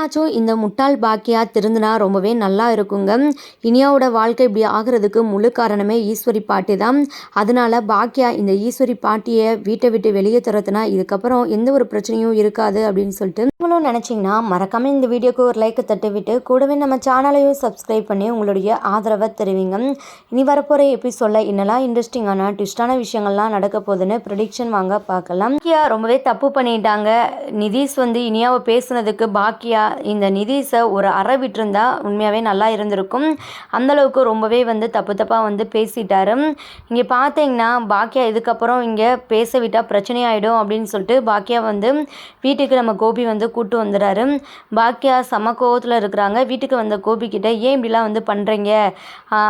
எப்படியாச்சும் இந்த முட்டாள் பாக்கியா திருந்தினா ரொம்பவே நல்லா இருக்குங்க. இனியாவோட வாழ்க்கை இப்படி ஆகிறதுக்கு முழு காரணமே ஈஸ்வரி பாட்டி தான். அதனால பாக்கியா இந்த ஈஸ்வரி பாட்டியை வீட்டை விட்டு வெளியே துரத்துனா இதுக்கப்புறம் எந்த ஒரு பிரச்சனையும் இருக்காது அப்படின்னு சொல்லிட்டு நீங்களும் நினச்சிங்கன்னா மறக்காம இந்த வீடியோக்கு ஒரு லைக் தட்டிவிட்டு கூடவே நம்ம சேனலையும் சப்ஸ்கிரைப் பண்ணி உங்களுடைய ஆதரவை தெரிவிங்க. இனி வரப்போகிற எபிசோடில் என்னெல்லாம் இன்ட்ரெஸ்டிங்கான ட்விஸ்டான விஷயங்கள்லாம் நடக்க போகுதுன்னு ப்ரிடிக்ஷன் வாங்க பார்க்கலாம். பாக்கியா ரொம்பவே தப்பு பண்ணிட்டாங்க. நிதிஷ் வந்து இனியாவை பேசுனதுக்கு பாக்கியா இந்த நிதிஷை ஒரு அறை விட்டுருந்தா உண்மையாகவே நல்லா இருந்திருக்கும். அந்தளவுக்கு ரொம்பவே வந்து தப்பு தப்பாக வந்து பேசிட்டாரு. இங்கே பார்த்தீங்கன்னா பாக்கியா இதுக்கப்புறம் இங்கே பேச விட்டால் பிரச்சனை ஆகிடும் அப்படின்னு சொல்லிட்டு பாக்கியா வந்து வீட்டுக்கு நம்ம கோபி வந்து கூட்டு வந்துடுறாரு. பாக்கியா சம கோவத்தில் இருக்கிறாங்க. வீட்டுக்கு வந்த கோபி கிட்ட ஏன் இப்படிலாம் வந்து பண்ணுறீங்க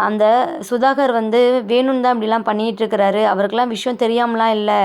அந்த சுதாகர் வந்து வேணும்னு தான் இப்படிலாம் பண்ணிகிட்டு இருக்கிறாரு. அவருக்கெல்லாம் விஷயம் தெரியாமலாம் இல்லை.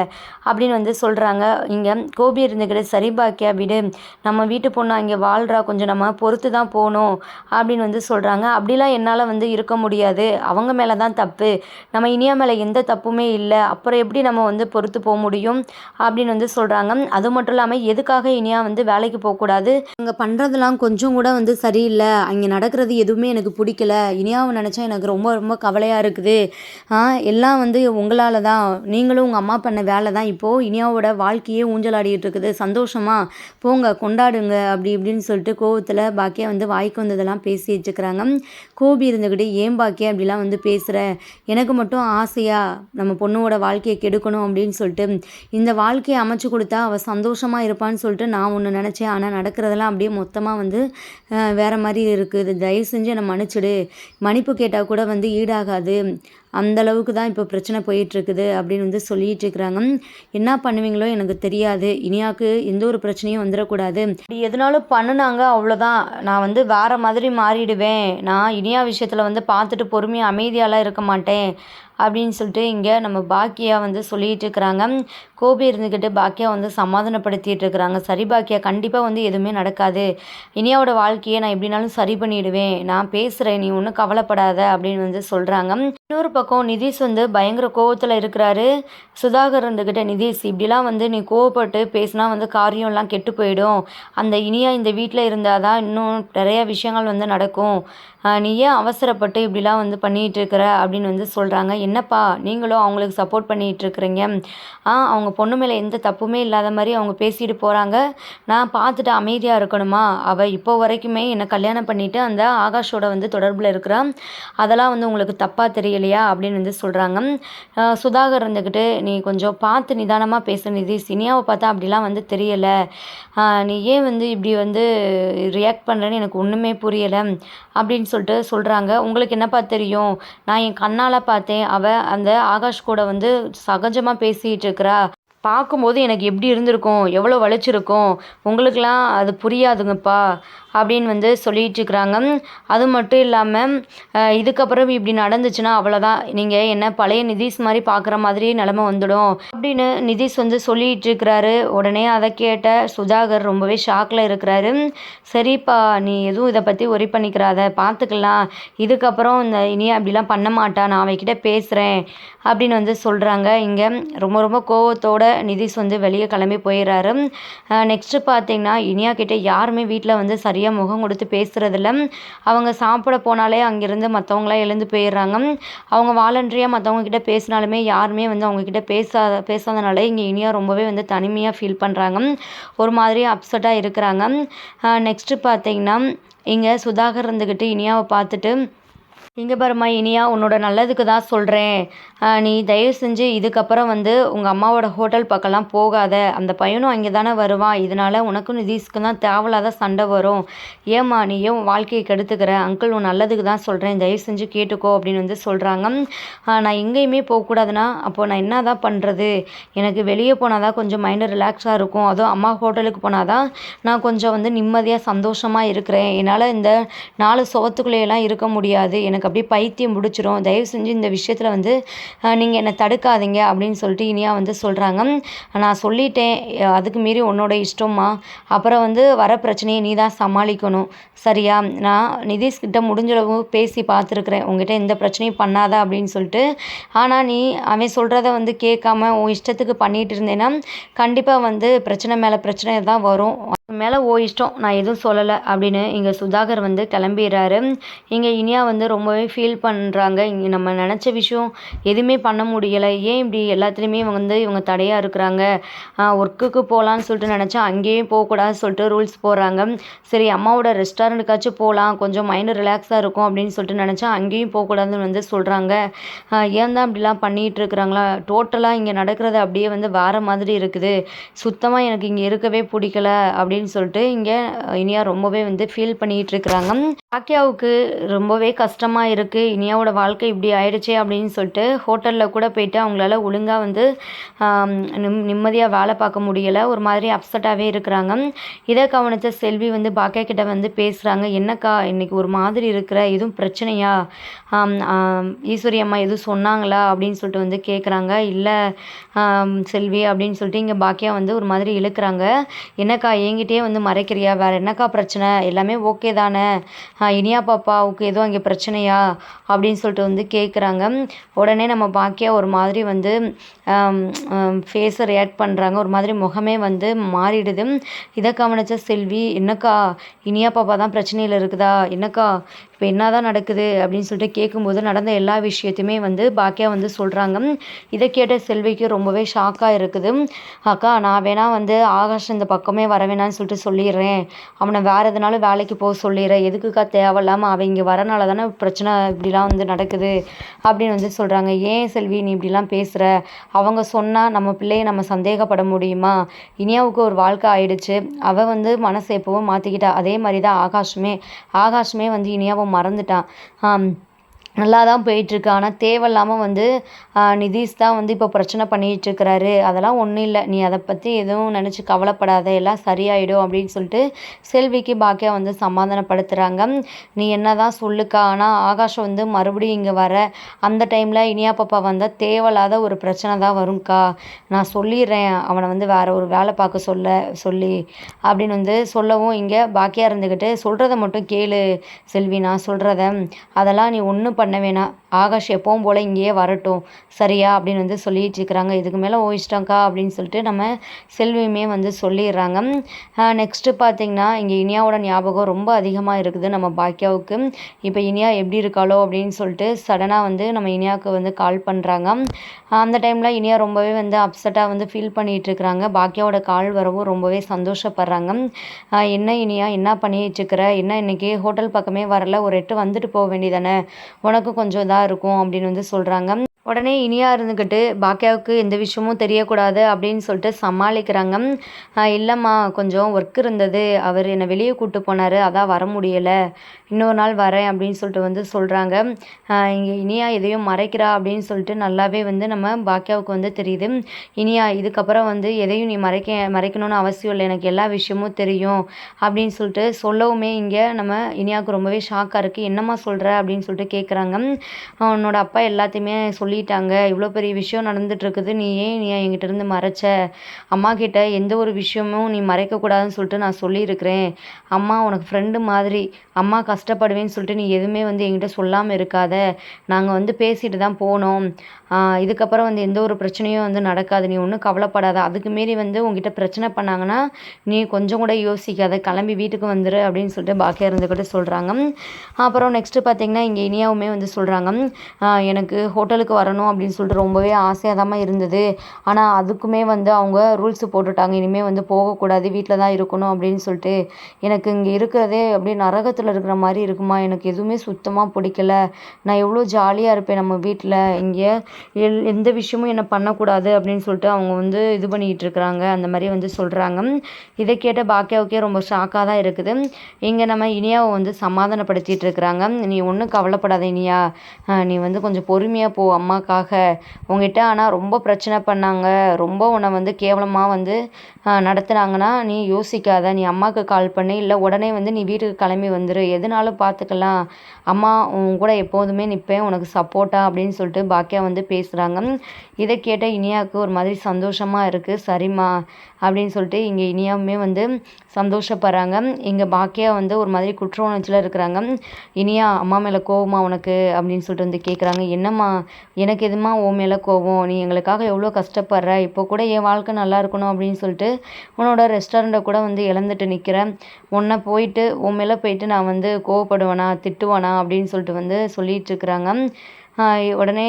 அப்படின்னு வந்து சொல்கிறாங்க இங்கே கோபி இருந்துக்கிட்டு சரி பாக்கியா விடு. நம்ம வீட்டு பொண்ணு அங்கே வாழ் வாழ்கிறா கொஞ்சம் நம்ம பொறுத்து தான் போகணும் அப்படின்னு வந்து சொல்கிறாங்க அப்படிலாம் என்னால் வந்து இருக்க முடியாது. அவங்க மேலே தான் தப்பு. நம்ம இனியா மேலே எந்த தப்புமே இல்லை. அப்புறம் எப்படி நம்ம வந்து பொறுத்து போக முடியும் அப்படின்னு வந்து சொல்கிறாங்க அது மட்டும் இல்லாமல் எதுக்காக இனியா வந்து வேலைக்கு போகக்கூடாது அங்கே பண்ணுறதெல்லாம் கொஞ்சம் கூட வந்து சரியில்லை. அங்கே நடக்கிறது எதுவுமே எனக்கு பிடிக்கல. இனியாவை நினச்சா எனக்கு ரொம்ப ரொம்ப கவலையாக இருக்குது. எல்லாம் வந்து உங்களால் தான் நீங்களும் உங்கள் அம்மா பண்ண வேலை தான் இப்போது இனியாவோட வாழ்க்கையே ஊஞ்சலாடிட்டு இருக்குது. சந்தோஷமாக போங்க கொண்டாடுங்க அப்படி இப்படின்னு சொல்லி சொல்லிட்டு கோவத்தில் பாக்கியா வந்து வாய்க்கு வந்ததெல்லாம் பேசிட்டு இருக்கிறாங்க கோபி இருந்துக்கிட்டு ஏன் பாக்கியா அப்படிலாம் வந்து பேசுகிற எனக்கு மட்டும் ஆசையாக நம்ம பொண்ணோட வாழ்க்கையை கெடுக்கணும் அப்படின்னு சொல்லிட்டு இந்த வாழ்க்கையை அமைச்சு கொடுத்தா அவள் சந்தோஷமாக இருப்பான்னு சொல்லிட்டு நான் ஒன்று நினச்சேன். ஆனால் நடக்கிறதெல்லாம் அப்படியே மொத்தமாக வந்து வேறு மாதிரி இருக்குது தயவு செஞ்சு என்னை மன்னிச்சிடு. மன்னிப்பு கேட்டால் கூட வந்து ஈடாகாது. அந்த அளவுக்கு தான் இப்போ பிரச்சனை போயிட்டுருக்குது அப்படின்னு வந்து சொல்லிட்டு இருக்கிறாங்க என்ன பண்ணுவீங்களோ எனக்கு தெரியாது. இனியாவுக்கு எந்த ஒரு பிரச்சனையும் வந்துடக்கூடாது. இப்படி எதுனாலும் பண்ணுனாங்க அவ்வளோதான். நான் வந்து வேறு மாதிரி மாறிடுவேன். நான் இனியா விஷயத்தில் வந்து பார்த்துட்டு பொறுமையாக அமைதியாலாம் இருக்க மாட்டேன். அப்படின்னு சொல்லிட்டு இங்கே நம்ம பாக்கியா வந்து சொல்லிகிட்டு இருக்கிறாங்க கோபி இருந்துக்கிட்டு பாக்கியா வந்து சமாதானப்படுத்திட்டு இருக்கிறாங்க. சரி பாக்கியா கண்டிப்பாக வந்து எதுவுமே நடக்காது. இனியாவோட வாழ்க்கையை நான் எப்படினாலும் சரி பண்ணிடுவேன். நான் பேசுகிறேன் நீ ஒன்றும் கவலைப்படாத அப்படின்னு வந்து சொல்கிறாங்க இன்னொரு பக்கம் நிதிஷ் வந்து பயங்கர கோவத்தில் இருக்கிறாரு. சுதாகர் இருந்துக்கிட்ட நிதிஷ் இப்படிலாம் வந்து நீ கோவப்பட்டு பேசினா வந்து காரியம்லாம் கெட்டு போயிடும். அந்த இனியா இந்த வீட்டில் இருந்தால் தான் இன்னும் நிறையா விஷயங்கள் வந்து நடக்கும். நீ ஏன் அவசரப்பட்டு இப்படிலாம் வந்து பண்ணிகிட்டு இருக்கிற அப்படின்னு வந்து சொல்கிறாங்க என்னப்பா நீங்களும் அவங்களுக்கு சப்போர்ட் பண்ணிகிட்ருக்குறீங்க. அவங்க பொண்ணு மேலே எந்த தப்புமே இல்லாத மாதிரி அவங்க பேசிட்டு போகிறாங்க நான் பார்த்துட்டு அமைதியாக இருக்கணுமா? அவள் இப்போ வரைக்குமே என்னை கல்யாணம் பண்ணிவிட்டு அந்த ஆகாஷோட வந்து தொடர்பில் இருக்கிறான் அதெல்லாம் வந்து உங்களுக்கு தப்பாக தெரியலையா? அப்படின்னு வந்து சொல்கிறாங்க சுதாகர் இருந்துக்கிட்டு நீ கொஞ்சம் பார்த்து நிதானமாக பேச நிதி. சினியாவை பார்த்தா அப்படிலாம் வந்து தெரியலை. நீ ஏன் வந்து இப்படி வந்து ரியாக்ட் பண்ணுறேன்னு எனக்கு ஒன்றுமே புரியலை. அப்படின்னு சொல்லிட்டு சொல்கிறாங்க உங்களுக்கு என்னப்பா தெரியும்? நான் என் கண்ணால் பார்த்தேன். அவள் அந்த ஆகாஷ் கூட வந்து சகஜமாக பேசிகிட்டு இருக்கிறா. பார்க்கும்போது எனக்கு எப்படி இருந்திருக்கும்? எவ்வளோ வலிச்சிருக்கும்? உங்களுக்கெலாம் அது புரியாதுங்கப்பா. அப்படின்னு வந்து சொல்லிகிட்ருக்குறாங்க அது மட்டும் இல்லாமல் இதுக்கப்புறம் இப்படி நடந்துச்சுன்னா அவ்வளோதான் நீங்கள் என்ன பழைய நிதிஷ் மாதிரி பார்க்குற மாதிரி நிலமை வந்துடும் அப்படின்னு நிதிஷ் வந்து சொல்லிகிட்டு இருக்கிறாரு உடனே அதை கேட்ட சுதாகர் ரொம்பவே ஷாக்கில் இருக்கிறாரு. சரிப்பா நீ எதுவும் இதை பற்றி ஒரி பண்ணிக்கிறாத பார்த்துக்கலாம் இதுக்கப்புறம் இந்த இனி அப்படிலாம் பண்ண மாட்டா நான் அவகிட்ட பேசுகிறேன் அப்படின்னு வந்து சொல்கிறாங்க இங்கே ரொம்ப ரொம்ப கோவத்தோட நிதிஷ் வந்து வெளியே கிளம்பி போயிடுறாரு நெக்ஸ்ட்டு பார்த்தீங்கன்னா இனியா கிட்டே யாருமே வீட்டில் வந்து சரியாக சரியாக முகம் கொடுத்து பேசுகிறதில்ல அவங்க சாப்பிட போனாலே அங்கேருந்து மற்றவங்களாம் எழுந்து போயிடுறாங்க. அவங்க வாலண்டரியாக மற்றவங்க கிட்ட பேசினாலுமே யாருமே வந்து அவங்கக்கிட்ட பேசாத பேசாதனால இங்கே இனியா ரொம்பவே வந்து தனிமையாக ஃபீல் பண்ணுறாங்க ஒரு மாதிரி அப்செட்டாக இருக்கிறாங்க. நெக்ஸ்ட்டு பார்த்தீங்கன்னா இங்கே சுதாகர் இருந்துக்கிட்டு இனியாவை பார்த்துட்டு இங்கே பாரும்மா இனியா உன்னோட நல்லதுக்கு தான் சொல்கிறேன் நீ தயவு செஞ்சு இதுக்கப்புறம் வந்து உங்கள் அம்மாவோட ஹோட்டல் பக்கம்லாம் போகாத. அந்த பையனும் அங்கே தானே வருவான். இதனால் உனக்கும் நிதிஷ்க்கும் தான் தேவையில்லாத சண்டை வரும். ஏம்மா நீ ஏன் வாழ்க்கையை கெடுத்துக்கிற? அங்கிள் உன் நல்லதுக்கு தான் சொல்கிறேன் தயவு செஞ்சு கேட்டுக்கோ அப்படின்னு வந்து சொல்கிறாங்க நான் எங்கேயுமே போகக்கூடாதுன்னா அப்போது நான் என்ன தான் பண்ணுறது எனக்கு வெளியே போனால் தான் கொஞ்சம் மைண்டு ரிலாக்ஸாக இருக்கும். அதுவும் அம்மா ஹோட்டலுக்கு போனால் தான் நான் கொஞ்சம் வந்து நிம்மதியாக சந்தோஷமாக இருக்கிறேன். என்னால் இந்த நாலு சுவத்துக்குள்ளேயெல்லாம் இருக்க முடியாது. எனக்கு எனக்கு அப்படியே பைத்தியம் பிடிச்சிரும். தயவு செஞ்சு இந்த விஷயத்தில் வந்து நீங்கள் என்னை தடுக்காதீங்க அப்படின்னு சொல்லிட்டு இனியா வந்து சொல்கிறாங்க நான் சொல்லிட்டேன். அதுக்கு மீறி உன்னோட இஷ்டம்மா. அப்புறம் வந்து வர பிரச்சனையை நீ தான் சமாளிக்கணும். சரியா? நான் நிதிஷ்கிட்ட முடிஞ்சளவு பேசி பார்த்துருக்குறேன். உங்ககிட்ட எந்த பிரச்சனையும் பண்ணாத அப்படின்னு சொல்லிட்டு. ஆனால் நீ அவன் சொல்கிறத வந்து கேட்காம உன் இஷ்டத்துக்கு பண்ணிகிட்டு இருந்தேன்னா கண்டிப்பாக வந்து பிரச்சனை மேலே பிரச்சனை தான் வரும். மேலே ஓ இஷ்டம் நான் எதுவும் சொல்லலை அப்படின்னு இங்கே சுதாகர் வந்து கிளம்பிடுறாரு. இங்கே இனியா வந்து ரொம்பவே ஃபீல் பண்ணுறாங்க இங்கே நம்ம நினச்ச விஷயம் எதுவுமே பண்ண முடியலை. ஏன் இப்படி எல்லாத்துலேயுமே இவங்க வந்து இவங்க தடையாக இருக்கிறாங்க? ஒர்க்குக்கு போகலான்னு சொல்லிட்டு நினச்சா அங்கேயும் போகக்கூடாதுன்னு சொல்லிட்டு ரூல்ஸ் போடுறாங்க. சரி அம்மாவோட ரெஸ்டாரண்ட்டுக்காச்சும் போகலாம் கொஞ்சம் மைண்டு ரிலாக்ஸாக இருக்கும் அப்படின்னு சொல்லிட்டு நினச்சா அங்கேயும் போகக்கூடாதுன்னு வந்து சொல்கிறாங்க ஏன் தான் இப்படிலாம் பண்ணிகிட்டு இருக்கிறாங்களா? டோட்டலாக இங்கே நடக்கிறது அப்படியே வந்து வேறு மாதிரி இருக்குது. சுத்தமாக எனக்கு இங்கே இருக்கவே பிடிக்கல அப்படின்னு அப்படின்னு சொல்லிட்டு இங்கே இனியா ரொம்பவே வந்து ஃபீல் பண்ணிகிட்ருக்குறாங்க பாக்கியாவுக்கு ரொம்பவே கஷ்டமாக இருக்குது இனியாவோட வாழ்க்கை இப்படி ஆயிடுச்சே அப்படின்னு சொல்லிட்டு ஹோட்டலில் கூட போயிட்டு அவங்களால ஒழுங்காக வந்து நிம் நிம்மதியாக வேலை பார்க்க முடியலை. ஒரு மாதிரி அப்செட்டாகவே இருக்கிறாங்க. இதை கவனித்த செல்வி வந்து பாக்கியா கிட்ட வந்து பேசுகிறாங்க என்னக்கா இன்றைக்கி ஒரு மாதிரி இருக்கிற எதுவும் பிரச்சனையா? ஈஸ்வரி அம்மா எதுவும் சொன்னாங்களா? அப்படின்னு சொல்லிட்டு வந்து கேட்குறாங்க இல்லை செல்வி அப்படின்னு சொல்லிட்டு இங்கே பாக்கியா வந்து ஒரு மாதிரி இழுக்கிறாங்க. என்னக்கா என்கிட்டயே வந்து மறைக்கிறியா? வேறு என்னக்கா பிரச்சனை? எல்லாமே ஓகே தானே? இனியா பாப்பாவுக்கு எதுவும் அங்கே பிரச்சனையா? அப்படின்னு சொல்லிட்டு வந்து கேட்குறாங்க உடனே நம்ம பாக்கியா ஒரு மாதிரி வந்து ஃபேஸை ரியாக்ட் பண்ணுறாங்க ஒரு மாதிரி முகமே வந்து மாறிடுது. இதை கவனித்த செல்வி என்னக்கா? இனியா பாப்பா தான் பிரச்சனையில் இருக்குதா? என்னக்கா? இப்போ என்ன தான் நடக்குது அப்படின்னு சொல்லிட்டு கேட்கும்போது நடந்த எல்லா விஷயத்தையுமே வந்து பாக்கியா வந்து சொல்கிறாங்க இதை கேட்ட செல்விக்கு ரொம்பவே ஷாக்காக இருக்குது. அக்கா நான் வேணால் வந்து ஆகாஷ் இந்த பக்கமே வர வேணான்னு சொல்லிட்டு சொல்லிடுறேன். அவனை வேறு எதுனாலும் வேலைக்கு போக சொல்லிடுறேன். எதுக்குக்கா தேவையில்லாமல் அவன் இங்கே வரனால தானே பிரச்சனை இப்படிலாம் வந்து நடக்குது அப்படின்னு வந்து சொல்கிறாங்க ஏன் செல்வி நீ இப்படிலாம் பேசுகிற அவங்க சொன்னால் நம்ம பிள்ளையை நம்ம சந்தேகப்பட முடியுமா? இனியாவுக்கு ஒரு வாழ்க்கை ஆயிடுச்சு. அவள் வந்து மனசை எப்பவும் மாற்றிக்கிட்டா அதே மாதிரி தான் ஆகாஷுமே. ஆகாஷுமே வந்து இனியாவை மறந்துட்டான். நல்லா தான் போயிட்டுருக்கு. ஆனால் தேவையில்லாமல் வந்து நிதிஷ் தான் வந்து இப்போ பிரச்சனை பண்ணிகிட்ருக்கிறாரு அதெல்லாம் ஒன்றும் இல்லை. நீ அதை பற்றி எதுவும் நினச்சி கவலைப்படாத. எல்லாம் சரியாயிடும் அப்படின்னு சொல்லிட்டு செல்விக்கு பாக்கியா வந்து சமாதானப்படுத்துகிறாங்க நீ என்ன தான் சொல்லுக்கா? ஆனால் ஆகாஷ் வந்து மறுபடியும் இங்கே வர. அந்த டைமில் இனியா பாப்பா வந்தால் தேவையில்லாத ஒரு பிரச்சனை தான் வரும்க்கா. நான் சொல்லிடுறேன். அவனை வந்து வேறு ஒரு வேலை பார்க்க சொல்ல சொல்லி அப்படின்னு வந்து சொல்லவும் இங்கே பாக்கியா இருந்துக்கிட்டு சொல்கிறத மட்டும் கேளு செல்வி. நான் சொல்கிறத அதெல்லாம் நீ ஒன்றும் பண்ண வேணாம் ஆகாஷ் எப்பவும் போல் இங்கேயே வரட்டும். சரியா? அப்படின்னு வந்து சொல்லிட்டு இருக்கிறாங்க. இதுக்கு மேலே ஓயிச்சிட்டாங்க்கா அப்படின்னு சொல்லிட்டு நம்ம செல்வியுமே வந்து சொல்லிடுறாங்க. நெக்ஸ்ட்டு பார்த்திங்கன்னா இங்கே இனியாவோட ஞாபகம் ரொம்ப அதிகமாக இருக்குது நம்ம பாக்கியாவுக்கு இப்போ இனியா எப்படி இருக்காளோ அப்படின்னு சொல்லிட்டு சடனாக வந்து நம்ம இனியாவுக்கு வந்து கால் பண்ணுறாங்க அந்த டைமில் இனியா ரொம்பவே வந்து அப்செட்டாக வந்து ஃபீல் பண்ணிகிட்டு இருக்கிறாங்க. பாக்கியாவோட கால் வரவும் ரொம்பவே சந்தோஷப்படுறாங்க. என்ன இனியா? என்ன பண்ணிகிட்டு இருக்கிற? என்ன இன்னைக்கு? ஹோட்டல் பக்கமே வரல. ஒரு எட்டு வந்துட்டு போக வேண்டியதானே? உனக்கும் கொஞ்சம் இதாக இருக்கும் அப்படின்னு வந்து சொல்கிறாங்க உடனே இனியா இருந்துக்கிட்டு பாக்கியாவுக்கு எந்த விஷயமும் தெரியக்கூடாது அப்படின்னு சொல்லிட்டு சமாளிக்கிறாங்க. இல்லைம்மா கொஞ்சம் ஒர்க் இருந்தது. அவர் என்னை வெளியே கூப்பிட்டு போனார். அதான் வர முடியலை. இன்னொரு நாள் வரேன் அப்படின்னு சொல்லிட்டு வந்து சொல்கிறாங்க இங்கே இனியா எதையும் மறைக்கிறா அப்படின்னு சொல்லிட்டு நல்லாவே வந்து நம்ம பாக்கியாவுக்கு வந்து தெரியுது. இனியா இதுக்கப்புறம் வந்து எதையும் நீ மறைக்க மறைக்கணும்னு அவசியம் இல்லை. எனக்கு எல்லா விஷயமும் தெரியும் அப்படின்னு சொல்லிட்டு சொல்லவுமே இங்கே நம்ம இனியாவுக்கு ரொம்பவே ஷாக்காக இருக்குது என்னம்மா சொல்கிற அப்படின்னு சொல்லிட்டு கேட்குறாங்க உன்னோட அப்பா எல்லாத்தையுமே சொல்லி சொல்லிட்டாங்க. இவ்வளோ பெரிய விஷயம் நடந்துகிட்ருக்குது நீ ஏன் நீ என்கிட்ட இருந்து மறைச்ச? அம்மா கிட்ட எந்த ஒரு விஷயமும் நீ மறைக்கக்கூடாதுன்னு சொல்லிட்டு நான் சொல்லியிருக்கிறேன். அம்மா உனக்கு ஃப்ரெண்டு மாதிரி அம்மா கஷ்டப்படுவேன்னு சொல்லிட்டு நீ எதுவுமே வந்து என்கிட்ட சொல்லாமல் இருக்காத. நாங்கள் வந்து பேசிட்டு தான் போனோம். இதுக்கப்புறம் வந்து எந்த ஒரு பிரச்சனையும் வந்து நடக்காது. நீ ஒன்றும் கவலைப்படாத. அதுக்கு மீறி வந்து உங்ககிட்ட பிரச்சனை பண்ணாங்கன்னா நீ கொஞ்சம் கூட யோசிக்காத. கிளம்பி வீட்டுக்கு வந்துடு அப்படின்னு சொல்லிட்டு பாக்கியா இருந்துக்கிட்டு சொல்கிறாங்க அப்புறம் நெக்ஸ்ட்டு பார்த்தீங்கன்னா இங்கே இனியாவுமே வந்து சொல்கிறாங்க எனக்கு ஹோட்டலுக்கு வர வரணும் அப்படின்னு சொல்லிட்டு ரொம்பவே ஆசையாக தான் இருந்தது. ஆனால் அதுக்குமே வந்து அவங்க ரூல்ஸ் போட்டுட்டாங்க. இனிமேல் வந்து போகக்கூடாது. வீட்டில் தான் இருக்கணும் அப்படின்னு சொல்லிட்டு. எனக்கு இங்கே இருக்கிறதே அப்படியே நரகத்தில் இருக்கிற மாதிரி இருக்குமா? எனக்கு எதுவுமே சுத்தமாக பிடிக்கல. நான் எவ்வளோ ஜாலியாக இருப்பேன் நம்ம வீட்டில் இங்கே எல் எந்த விஷயமும் என்னை பண்ணக்கூடாது அப்படின்னு சொல்லிட்டு அவங்க வந்து இது பண்ணிக்கிட்டு இருக்கிறாங்க. அந்த மாதிரி வந்து சொல்கிறாங்க இதை கேட்ட பாக்கியாவுக்கே ரொம்ப ஷாக்காக தான் இருக்குது. இங்கே நம்ம இனியாவை வந்து சமாதானப்படுத்திட்டு இருக்கிறாங்க. நீ ஒன்றும் கவலைப்படாத இனியா. நீ வந்து கொஞ்சம் பொறுமையாக போ அம்மாக்காக உங்ககிட்ட ஆனால் ரொம்ப பிரச்சனை பண்ணாங்க. ரொம்ப உன்னை வந்து கேவலமாக வந்து நடத்துனாங்கன்னா நீ யோசிக்காத நீ அம்மாவுக்கு கால் பண்ணு இல்லை உடனே வந்து நீ வீட்டுக்கு கிளம்பி வந்துடு எதுனாலும் பார்த்துக்கலாம் அம்மா உன் கூட எப்போதுமே நிற்பேன் உனக்கு சப்போர்ட்டாக அப்படின்னு சொல்லிட்டு பாக்கியா வந்து பேசுகிறாங்க இதை கேட்ட இனியாவுக்கு ஒரு மாதிரி சந்தோஷமாக இருக்குது சரிம்மா அப்படின்னு சொல்லிட்டு இங்கே இனியாவுமே வந்து சந்தோஷப்படுறாங்க. இங்கே பாக்கியா வந்து ஒரு மாதிரி குற்ற உணர்ச்சியில் இருக்கிறாங்க இனியா அம்மா மேலே கோவமா உனக்கு? அப்படின்னு சொல்லிட்டு வந்து கேட்குறாங்க என்னம்மா எனக்கு எதுமா ஓ மேலே கோவம்? நீ எங்களுக்காக எவ்வளோ கஷ்டப்படுற? இப்போ கூட என் வாழ்க்கை நல்லா இருக்கணும் அப்படின்னு சொல்லிட்டு உன்னோட ரெஸ்டாரண்ட்டை கூட வந்து இழந்துட்டு நிற்கிறேன் உன்னை போயிட்டு உன் மேலே போயிட்டு நான் வந்து கோவப்படுவேனா திட்டுவேனா அப்படின்னு சொல்லிட்டு வந்து சொல்லிட்டு இருக்கிறாங்க. உடனே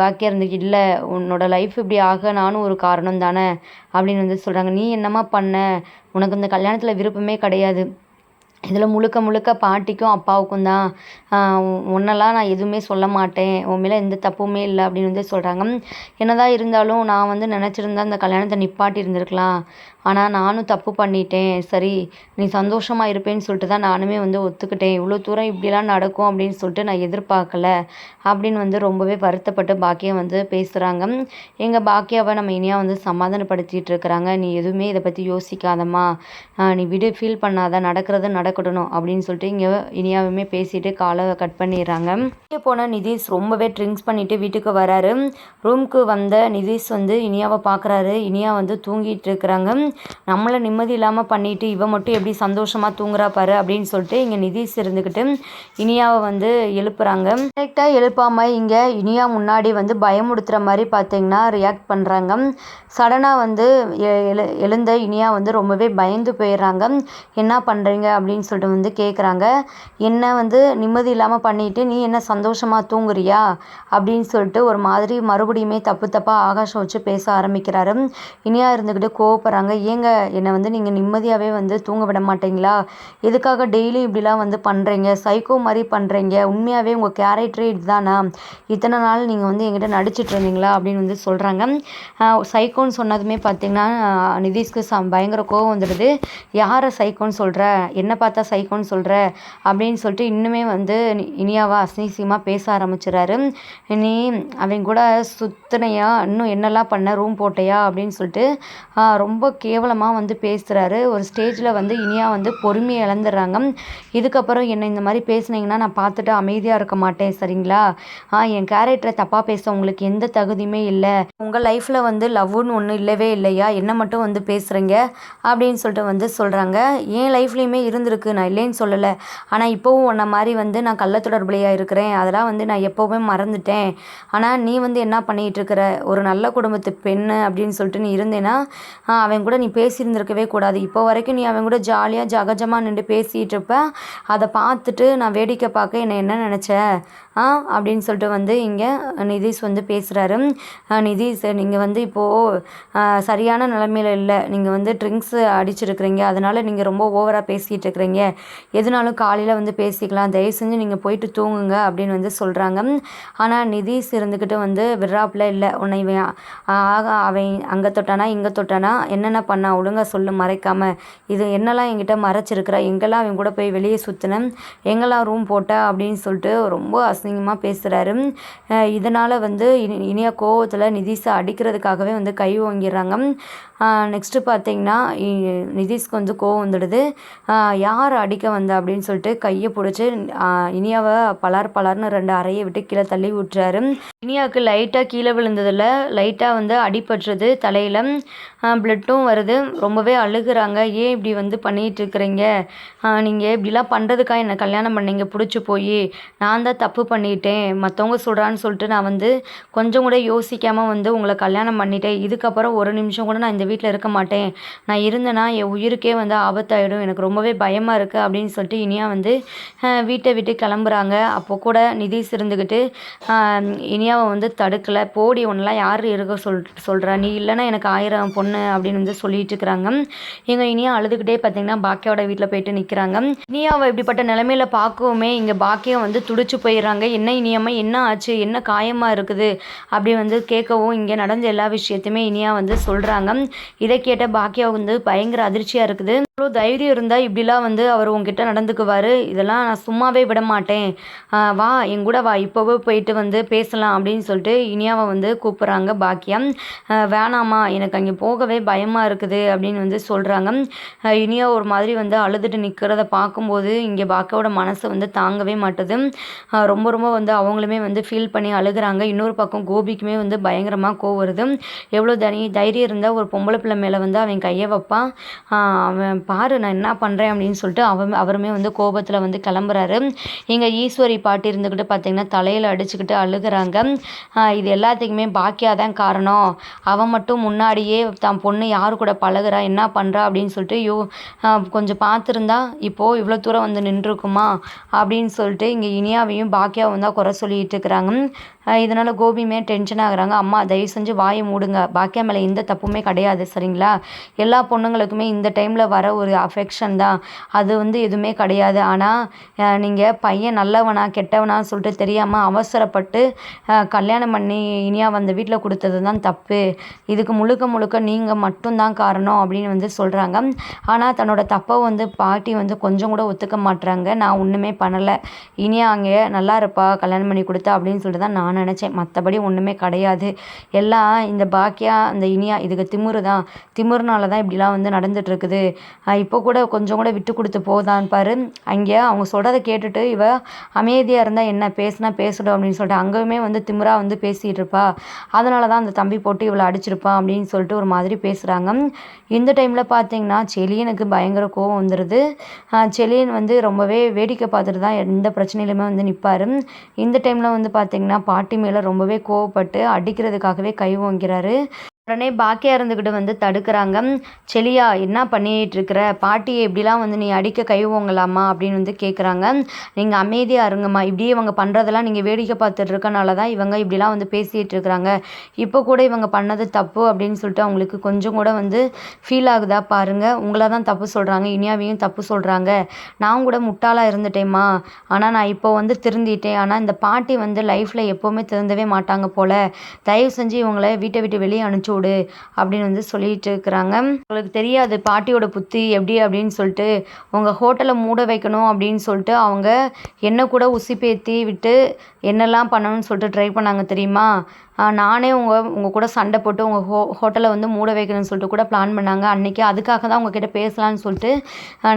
பாக்கியா இருந்துக்கு இல்லை உன்னோட லைஃப் இப்படி ஆக நானும் ஒரு காரணம் தானே? அப்படின்னு வந்து சொல்கிறாங்க நீ என்னம்மா பண்ண? உனக்கு இந்த கல்யாணத்தில் விருப்பமே கிடையாது. இதில் முழுக்க முழுக்க பாட்டிக்கும் அப்பாவுக்கும் தான் உன்னெல்லாம் நான் எதுவுமே சொல்ல மாட்டேன். உன் மேலே எந்த தப்புமே இல்லை அப்படின்னு வந்து சொல்கிறாங்க என்னதான் இருந்தாலும் நான் வந்து நினச்சிருந்தா இந்த கல்யாணத்தை நிப்பாட்டி இருந்திருக்கலாம். ஆனால் நானும் தப்பு பண்ணிட்டேன். சரி நீ சந்தோஷமாக இருப்பேன்னு சொல்லிட்டு தான் நானுமே வந்து ஒத்துக்கிட்டேன். இவ்வளோ தூரம் இப்படிலாம் நடக்கும் அப்படின்னு சொல்லிட்டு நான் எதிர்பார்க்கல அப்படின்னு வந்து ரொம்பவே வருத்தப்பட்டு பாக்கியம் வந்து பேசுகிறாங்க எங்கள் பாக்கியாவை நம்ம இனியாக வந்து சமாதானப்படுத்திட்டு இருக்கிறாங்க. நீ எதுவுமே இதை பற்றி யோசிக்காதம்மா. நீ விடு ஃபீல் பண்ணாத. நடக்கிறது நடக்கணும் அப்படின்னு சொல்லிட்டு இங்கே இனியாவுமே பேசிட்டு காலை கட் பண்ணிடுறாங்க. போன நிதிஷ் ரொம்பவே ட்ரிங்க்ஸ் பண்ணிட்டு வீட்டுக்கு வராரு. ரூம்க்கு வந்த நிதிஷ் வந்து இனியாவை பார்க்குறாரு இனியா வந்து தூங்கிட்டு இருக்கிறாங்க. நம்மளை நிம்மதி இல்லாமல் பண்ணிட்டு இவன் மட்டும் எப்படி சந்தோஷமாக தூங்குறா பாரு அப்படின்னு சொல்லிட்டு இங்கே நிதிஷ் இருந்துக்கிட்டு இனியாவை வந்து எழுப்புறாங்க. கரெக்டாக எழுப்பாமல் இங்கே இனியா முன்னாடி வந்து பயமுடுத்துகிற மாதிரி பார்த்தீங்கன்னா ரியாக்ட் பண்ணுறாங்க சடனாக வந்து எழு எழுந்த இனியா வந்து ரொம்பவே பயந்து போயிடுறாங்க. என்ன பண்ணுறீங்க அப்படின்னு அப்படின்னு சொல்லிட்டு வந்து கேட்குறாங்க என்ன வந்து நிம்மதி இல்லாமல் பண்ணிட்டு நீ என்ன சந்தோஷமாக தூங்குறியா? அப்படின்னு சொல்லிட்டு ஒரு மாதிரி மறுபடியுமே தப்பு தப்பாக ஆகாஷம் வச்சு பேச ஆரம்பிக்கிறாரு. இனியாக இருந்துக்கிட்டு கோவப்படுறாங்க. ஏங்க என்னை வந்து நீங்கள் நிம்மதியாகவே வந்து தூங்க விட மாட்டீங்களா? எதுக்காக டெய்லி இப்படிலாம் வந்து பண்ணுறீங்க சைக்கோ மாதிரி பண்ணுறீங்க உண்மையாகவே உங்கள் கேரக்டரே இதுதானா? இத்தனை நாள் நீங்கள் வந்து எங்கிட்ட நடிச்சிட்டு இருந்தீங்களா? அப்படின்னு வந்து சொல்கிறாங்க சைக்கோன்னு சொன்னதுமே பார்த்தீங்கன்னா நிதிஷ்க்கு சம் பயங்கர கோவம் வந்துடுது. யாரை சைக்கோன்னு சொல்கிற என்ன சைக்கோன்னு சொல்கிற அப்படின்னு சொல்லிட்டு இன்னுமே வந்து இனியாவை அசிங்கமாக பேச ஆரம்பிச்சிடறாரு. நீ அவங்க கூட சுத்தனையா இன்னும் என்னெல்லாம் பண்ண ரூம் போட்டையா அப்படின்னு சொல்லிட்டு ரொம்ப கேவலமாக வந்து பேசுகிறாரு ஒரு ஸ்டேஜில் வந்து இனியா வந்து பொறுமையை இழந்துடுறாங்க. இதுக்கப்புறம் என்னை இந்த மாதிரி பேசுனீங்கன்னா நான் பார்த்துட்டு அமைதியாக இருக்க மாட்டேன் சரிங்களா? என் கேரக்டரை தப்பாக பேச உங்களுக்கு எந்த தகுதியுமே இல்லை. உங்கள் லைஃப்பில் வந்து லவ்வுன்னு ஒன்று இல்லவே இல்லையா? என்ன மட்டும் வந்து பேசுகிறீங்க அப்படின்னு சொல்லிட்டு வந்து சொல்கிறாங்க என் லைஃப்லேயுமே இருந்திருக்கு. நான் இல்லைன்னு சொல்லலை. ஆனால் இப்போவும் உன்ன மாதிரி வந்து நான் கள்ள தொடர்புலையாக இருக்கிறேன். அதெல்லாம் வந்து நான் எப்போவுமே மறந்துட்டேன். ஆனால் நீ வந்து என்ன பண்ணிகிட்டு இருக்கிற? ஒரு நல்ல குடும்பத்து பெண்ணு அப்படின்னு சொல்லிட்டு நீ இருந்தேன்னா அவன் கூட நீ பேசியிருந்திருக்கவே கூடாது. இப்போ வரைக்கும் நீ அவன் கூட ஜாலியாக ஜகஜமாக நின்று பேசிகிட்டு இருப்ப. அதை பார்த்துட்டு நான் வேடிக்கை பார்க்க என்னை என்ன நினச்ச? அப்படின்னு சொல்லிட்டு வந்து இங்கே நிதிஷ் வந்து பேசுகிறாரு நிதிஷ் நீங்கள் வந்து இப்போது சரியான நிலமையில இல்லை. நீங்கள் வந்து ட்ரிங்க்ஸு அடிச்சிருக்கிறீங்க. அதனால் நீங்கள் ரொம்ப ஓவராக பேசிகிட்டு இருக்கிறீங்க. எதுனாலும் காலையில் வந்து பேசிக்கலாம். தயவு செஞ்சு நீங்கள் போயிட்டு தூங்குங்க அப்படின்னு வந்து சொல்கிறாங்க ஆனால் நிதிஷ் இருந்துக்கிட்டு வந்து விட்ராப்பில் இல்லை. உன்னை இவன் ஆக அவன் அங்கே தொட்டானா இங்கே தொட்டானா என்னென்ன பண்ணா ஒழுங்காக சொல்லு மறைக்காமல் இது என்னெல்லாம் என்கிட்ட மறைச்சிருக்கிற? எங்கெல்லாம் அவன் கூட போய் வெளியே சுற்றினேன் எங்கெல்லாம் ரூம் போட்ட? அப்படின்னு சொல்லிட்டு ரொம்ப அசிங்கமாக பேசுகிறாரு இதனால் வந்து இனி இனியா கோவத்தில் நிதிஷை அடிக்கிறதுக்காகவே வந்து கை வாங்கிடுறாங்க நெக்ஸ்ட்டு பார்த்தீங்கன்னா நிதிஷ்க்கு வந்து கோவம் வந்துடுது. யார் அடிக்க வந்த அப்படின்னு சொல்லிட்டு கையை பிடிச்சி இனியாவை பலார் பலார்னு ரெண்டு அறையை விட்டு கீழே தள்ளி விட்டுறாரு. இனியாவுக்கு லைட்டாக கீழே விழுந்ததில் லைட்டாக வந்து அடிபட்டுறது தலையில். ப்ளட்டும் வருது. ரொம்பவே அழுகுறாங்க. ஏன் இப்படி வந்து பண்ணிகிட்டு இருக்கிறீங்க நீங்கள் இப்படிலாம் பண்ணுறதுக்காக என்னை கல்யாணம் பண்ணீங்க? பிடிச்சி போய். நான் தான் தப்பு பண்ணிட்டேன். மற்றவங்க சொல்கிறான்னு சொல்லிட்டு நான் வந்து கொஞ்சம் கூட யோசிக்காமல் வந்து உங்களை கல்யாணம் பண்ணிட்டேன். இதுக்கப்புறம் ஒரு நிமிஷம் கூட நான் இந்த வீட்டில் இருக்க மாட்டேன். நான் இருந்தேன்னா என் உயிருக்கே வந்து ஆபத்தாயிடும். எனக்கு ரொம்பவே பயமாக இருக்குது அப்படின்னு சொல்லிட்டு இனியா வந்து வீட்டை விட்டு கிளம்புறாங்க. அப்போ கூட நிதிஷ் இருந்துக்கிட்டு இனியாவை வந்து தடுக்கலை. போடி ஒன்றெலாம் யார் இருக்க சொல் சொல்கிறா நீ இல்லைன்னா எனக்கு ஆயிரம் பொண்ணு அப்படின்னு வந்து சொல்லிட்டு இருக்கிறாங்க. இங்க இனியா அழுதுகிட்டே பார்த்தீங்கன்னா பாக்கியாவோட வீட்டில் போயிட்டு நிற்கிறாங்க இனியாவை இப்படிப்பட்ட நிலைமையில பார்க்கவுமே இங்கே பாக்கியம் வந்து துடிச்சு போயிடுறாங்க. என்ன இனியம்மா என்ன ஆச்சு? என்ன காயமாக இருக்குது? அப்படி வந்து கேட்கவும் இங்கே நடந்த எல்லா விஷயத்தையுமே இனியா வந்து சொல்கிறாங்க இதை கேட்ட பாக்கியா வந்து பயங்கர அதிர்ச்சியாக இருக்குது. இவ்வளோ தைரியம் இருந்தால் இப்படிலாம் வந்து அவர் உங்ககிட்ட நடந்துக்குவார்? இதெல்லாம் நான் சும்மாவே விட மாட்டேன் வா என் கூட வா. இப்போவே போயிட்டு வந்து பேசலாம் அப்படின்னு சொல்லிட்டு இனியாவை வந்து கூப்பிட்றாங்க பாக்கியம் வேணாமா எனக்கு அங்கே போகவே பயமாக இருக்குது அப்படின்னு வந்து சொல்கிறாங்க இனியா ஒரு மாதிரி வந்து அழுதுட்டு நிற்கிறத பார்க்கும்போது இங்கே பாக்கியோட மனசை வந்து தாங்கவே மாட்டுது. ரொம்ப ரொம்ப வந்து அவங்களுமே வந்து ஃபீல் பண்ணி அழுகிறாங்க. இன்னொரு பக்கம் கோபிக்குமே வந்து பயங்கரமாக கோவம் வருது. எவ்வளோ தனி தைரியம் இருந்தால் ஒரு பொம்பளை பிள்ளை மேலே வந்து அவன் கையை வைப்பான் அவன் பாரு நான் என்ன பண்ணுறேன் அப்படின்னு சொல்லிட்டு அவன் அவருமே வந்து கோபத்தில் வந்து கிளம்புறாரு. எங்கள் ஈஸ்வரி பாட்டி இருந்துக்கிட்டு பார்த்தீங்கன்னா தலையில் அடிச்சுக்கிட்டு அழுகுறாங்க. இது எல்லாத்துக்குமே பாக்கியா தான் காரணம். அவன் மட்டும் முன்னாடியே தான் பொண்ணு யாரு கூட பழகுறா என்ன பண்ணுறா அப்படின்னு சொல்லிட்டு யோ கொஞ்சம் பார்த்துருந்தா இப்போது இவ்வளோ தூரம் வந்து நின்றுருக்குமா அப்படின்னு சொல்லிட்டு இங்கே இனியாவையும் பாக்கியாவும் தான் குறை சொல்லிட்டு இருக்கிறாங்க. இதனால் கோபியுமே டென்ஷன் ஆகுறாங்க. அம்மா தயவு செஞ்சு வாயை மூடுங்க. பாக்கியா மேலே எந்த தப்புமே கிடையாது சரிங்களா? எல்லா பொண்ணுங்களுக்குமே இந்த டைமில் வர ஒரு அஃபெக்ஷன் தான். அது வந்து எதுவுமே கிடையாது. ஆனால் நீங்கள் பையன் நல்லவனா கெட்டவனா சொல்லிட்டு தெரியாமல் அவசரப்பட்டு கல்யாணம் பண்ணி இனியா வந்த வீட்டில் கொடுத்தது தான் தப்பு. இதுக்கு முழுக்க முழுக்க நீங்கள் மட்டும்தான் காரணம் அப்படின்னு வந்து சொல்கிறாங்க ஆனால் தன்னோட தப்பை வந்து பாட்டி வந்து கொஞ்சம் கூட ஒத்துக்க மாட்றாங்க. நான் ஒன்றுமே பண்ணலை. இனியா அங்கே நல்லா இருப்பா கல்யாணம் பண்ணி கொடுத்தா அப்படின்னு சொல்லிட்டு தான் நான் நான் நினச்சேன். மற்றபடி ஒன்றுமே கிடையாது. எல்லாம் இந்த பாக்கியா இந்த இனியா இதுக்கு திமிரு தான். திமிருனால தான் இப்படிலாம் வந்து நடந்துகிட்ருக்குது இப்போ கூட கொஞ்சம் கூட விட்டு கொடுத்து போதான் பாரு. அங்கே அவங்க சொல்கிறத கேட்டுட்டு இவ அமைதியாக இருந்தால் என்ன பேசுனா பேசட்டும் அப்படின்னு சொல்லிட்டு அங்கேயுமே வந்து திமிரா வந்து பேசிகிட்டு இருப்பா அதனால தான் அந்த தம்பி போட்டு இவளை அடிச்சிருப்பான் அப்படின்னு சொல்லிட்டு ஒரு மாதிரி பேசுகிறாங்க இந்த டைமில் பார்த்தீங்கன்னா செலியனுக்கு பயங்கர கோவம் வந்துடுது செலியன் வந்து ரொம்பவே வேடிக்கை பார்த்துட்டு தான் எந்த பிரச்சனையிலுமே வந்து நிற்பார் இந்த டைமில் வந்து பார்த்தீங்கன்னா பாட்டி மேலே ரொம்பவே கோவப்பட்டு அடிக்கிறதுக்காகவே கை ஓங்கிறாரு. உடனே பாக்கியா இருந்துக்கிட்டு வந்து தடுக்கிறாங்க. செலியா என்ன பண்ணிட்டு இருக்கிற பாட்டியை இப்படிலாம் வந்து நீ அடிக்க கை அப்படின்னு வந்து கேட்குறாங்க நீங்கள் அமைதியாக இருங்கம்மா. இப்படியே இவங்க பண்ணுறதெல்லாம் நீங்கள் வேடிக்கை பார்த்துட்டு இருக்கனால தான் இவங்க இப்படிலாம் வந்து பேசிகிட்டு இருக்கிறாங்க இப்போ கூட இவங்க பண்ணது தப்பு அப்படின்னு சொல்லிட்டு அவங்களுக்கு கொஞ்சம் கூட வந்து ஃபீல் ஆகுதா பாருங்கள் உங்களை தான் தப்பு சொல்கிறாங்க இனியாவையும் தப்பு சொல்கிறாங்க நான் கூட முட்டாளாக இருந்துட்டேம்மா. ஆனால் நான் இப்போ வந்து திருந்திட்டேன். ஆனால் இந்த பாட்டி வந்து லைஃப்பில் எப்போவுமே திருந்தவே மாட்டாங்க போல். தயவு செஞ்சு இவங்களை வீட்டை விட்டு வெளியே அனுப்பிச்சி விடு அப்படின்னு வந்து சொல்லிட்டு இருக்கிறாங்க உங்களுக்கு தெரியாது பாட்டியோட புத்தி எப்படி அப்படின்னு சொல்லிட்டு உங்கள் ஹோட்டலை மூட வைக்கணும் அப்படின்னு சொல்லிட்டு அவங்க என்ன கூட உசிப்பேத்தி விட்டு என்னெல்லாம் பண்ணணும்னு சொல்லிட்டு ட்ரை பண்ணாங்க தெரியுமா? நானே உங்கள் உங்கள் கூட சண்டை போட்டு உங்கள் ஹோ ஹோட்டலை வந்து மூட வைக்கணும்னு சொல்லிட்டு கூட பிளான் பண்ணாங்க. அன்றைக்கி அதுக்காக தான் உங்ககிட்ட பேசலான்னு சொல்லிட்டு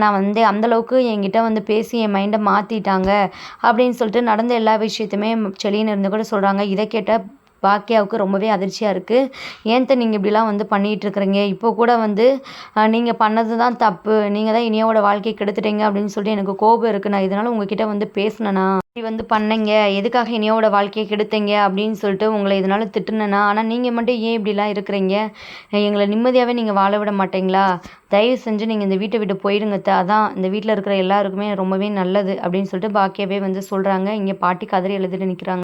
நான் வந்து அந்தளவுக்கு என்கிட்ட வந்து பேசி என் மைண்டை மாற்றிட்டாங்க அப்படின்னு சொல்லிட்டு நடந்த எல்லா விஷயத்தையுமே செலின்னு இருந்து கூட சொல்கிறாங்க இதை கேட்ட பாக்கியாவுக்கு ரொம்பவே அதிர்ச்சியாக இருக்குது ஏன்த்த நீங்கள் இப்படிலாம் வந்து பண்ணிகிட்டு இருக்கிறீங்க? இப்போ கூட வந்து நீங்கள் பண்ணது தான் தப்பு. நீங்கள் தான் இனியாவோட வாழ்க்கையை கெடுத்துட்டீங்க அப்படின்னு சொல்லிட்டு எனக்கு கோபம் இருக்குது நான் இதனால் உங்ககிட்ட வந்து பேசினேனா? இப்படி வந்து பண்ணீங்க. எதுக்காக இனியோட வாழ்க்கையை கெடுத்தீங்க அப்படின்னு சொல்லிட்டு உங்களை இதனால் திட்டுனேனா? ஆனால் நீங்கள் மட்டும் ஏன் இப்படிலாம் இருக்கிறீங்க? எங்களை நிம்மதியாகவே நீங்கள் வாழ விட மாட்டீங்களா? தயவு செஞ்சு நீங்கள் இந்த வீட்டை விட்டு போயிடுங்க அதான் இந்த வீட்டில் இருக்கிற எல்லாருக்குமே ரொம்பவே நல்லது அப்படின்னு சொல்லிட்டு பாக்கியாவே வந்து சொல்கிறாங்க இங்கே பாட்டி கதறி எழுதிட்டு நிற்கிறாங்க